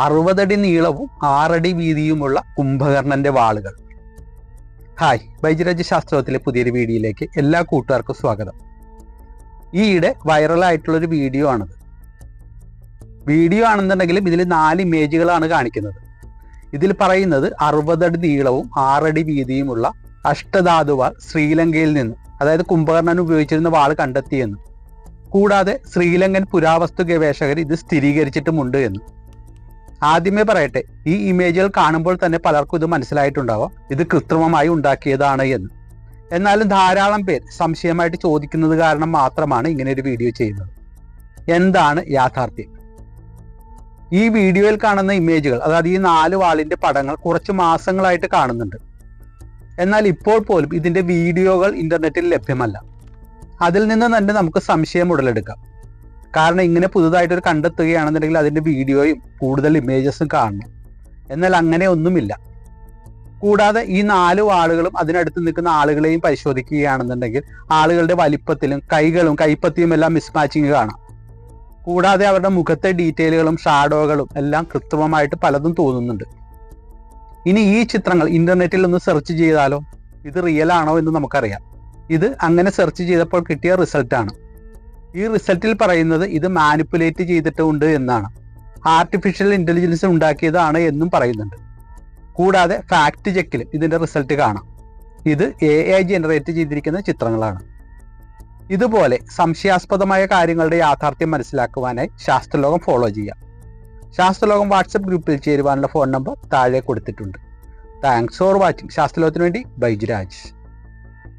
അറുപതടി നീളവും ആറടി വീതിയുമുള്ള കുംഭകർണന്റെ വാളുകൾ. ഹായ് ബൈജരാജ് ശാസ്ത്രത്തിലെ പുതിയൊരു വീഡിയോയിലേക്ക് എല്ലാ കൂട്ടുകാർക്കും സ്വാഗതം. ഈയിടെ വൈറലായിട്ടുള്ളൊരു വീഡിയോ ആണിത്. വീഡിയോ ആണെന്നുണ്ടെങ്കിലും ഇതിൽ നാല് ഇമേജുകളാണ് കാണിക്കുന്നത്. ഇതിൽ പറയുന്നത് അറുപതടി നീളവും ആറടി വീതിയുമുള്ള അഷ്ടധാതുവാൾ ശ്രീലങ്കയിൽ നിന്ന് അതായത് കുംഭകർണൻ ഉപയോഗിച്ചിരുന്ന വാൾ കണ്ടെത്തിയെന്നും കൂടാതെ ശ്രീലങ്കൻ പുരാവസ്തു ഗവേഷകർ ഇത് സ്ഥിരീകരിച്ചിട്ടുമുണ്ട് എന്ന്. ആദ്യമേ പറയട്ടെ ഈ ഇമേജുകൾ കാണുമ്പോൾ തന്നെ പലർക്കും ഇത് മനസ്സിലായിട്ടുണ്ടാവാം. ഇത് കൃത്രിമമായി ഉണ്ടാക്കിയതാണ് എന്ന്. എന്നാലും ധാരാളം പേർ സംശയമായിട്ട് ചോദിക്കുന്നത് കാരണം മാത്രമാണ് ഇങ്ങനെ ഒരു വീഡിയോ ചെയ്യുന്നത്. എന്താണ് യാഥാർത്ഥ്യം? ഈ വീഡിയോയിൽ കാണുന്ന ഇമേജുകൾ അതായത് ഈ നാല് വാളിന്റെ പടങ്ങൾ കുറച്ച് മാസങ്ങളായിട്ട് കാണുന്നുണ്ട്. എന്നാൽ ഇപ്പോൾ പോലും ഇതിന്റെ വീഡിയോകൾ ഇന്റർനെറ്റിൽ ലഭ്യമല്ല. അതിൽ നിന്ന് തന്നെ നമുക്ക് സംശയം ഉടലെടുക്കാം. കാരണം ഇങ്ങനെ പുതുതായിട്ട് ഒരു കണ്ടെത്തുകയാണെന്നുണ്ടെങ്കിൽ അതിന്റെ വീഡിയോയും കൂടുതൽ ഇമേജസും കാണണം. എന്നാൽ അങ്ങനെ ഒന്നുമില്ല. കൂടാതെ ഈ നാല് ആളുകളും അതിനടുത്ത് നിൽക്കുന്ന ആളുകളെയും പരിശോധിക്കുകയാണെന്നുണ്ടെങ്കിൽ ആളുകളുടെ വലിപ്പത്തിലും കൈകളും കൈപ്പത്തിയും എല്ലാം മിസ്മാച്ചിങ് കാണാം. കൂടാതെ അവരുടെ മുഖത്തെ ഡീറ്റെയിലുകളും ഷാഡോകളും എല്ലാം കൃത്രിമമായിട്ട് പലതും തോന്നുന്നുണ്ട്. ഇനി ഈ ചിത്രങ്ങൾ ഇന്റർനെറ്റിൽ ഒന്ന് സെർച്ച് ചെയ്താലോ? ഇത് റിയൽ ആണോ എന്ന് നമുക്കറിയാം. ഇത് അങ്ങനെ സെർച്ച് ചെയ്തപ്പോൾ കിട്ടിയ റിസൾട്ടാണ് ഈ റിസൾട്ടിൽ പറയുന്നത് ഇത് മാനിപ്പുലേറ്റ് ചെയ്തിട്ടുണ്ട് എന്നാണ്. ആർട്ടിഫിഷ്യൽ ഇന്റലിജൻസ് ഉണ്ടാക്കിയതാണ് എന്നും പറയുന്നുണ്ട്. കൂടാതെ ഫാക്ട് ചെക്കിലും ഇതിന്റെ റിസൾട്ട് കാണാം. ഇത് എ ഐ ജനറേറ്റ് ചെയ്തിരിക്കുന്ന ചിത്രങ്ങളാണ്. ഇതുപോലെ സംശയാസ്പദമായ കാര്യങ്ങളുടെ യാഥാർത്ഥ്യം മനസ്സിലാക്കുവാനായി ശാസ്ത്രലോകം ഫോളോ ചെയ്യാം. ശാസ്ത്രലോകം വാട്സപ്പ് ഗ്രൂപ്പിൽ ചേരുവാനുള്ള ഫോൺ നമ്പർ താഴെ കൊടുത്തിട്ടുണ്ട്. താങ്ക്സ് ഫോർ വാച്ചിങ് ശാസ്ത്രലോകത്തിന് വേണ്ടി ബൈജുരാജ്.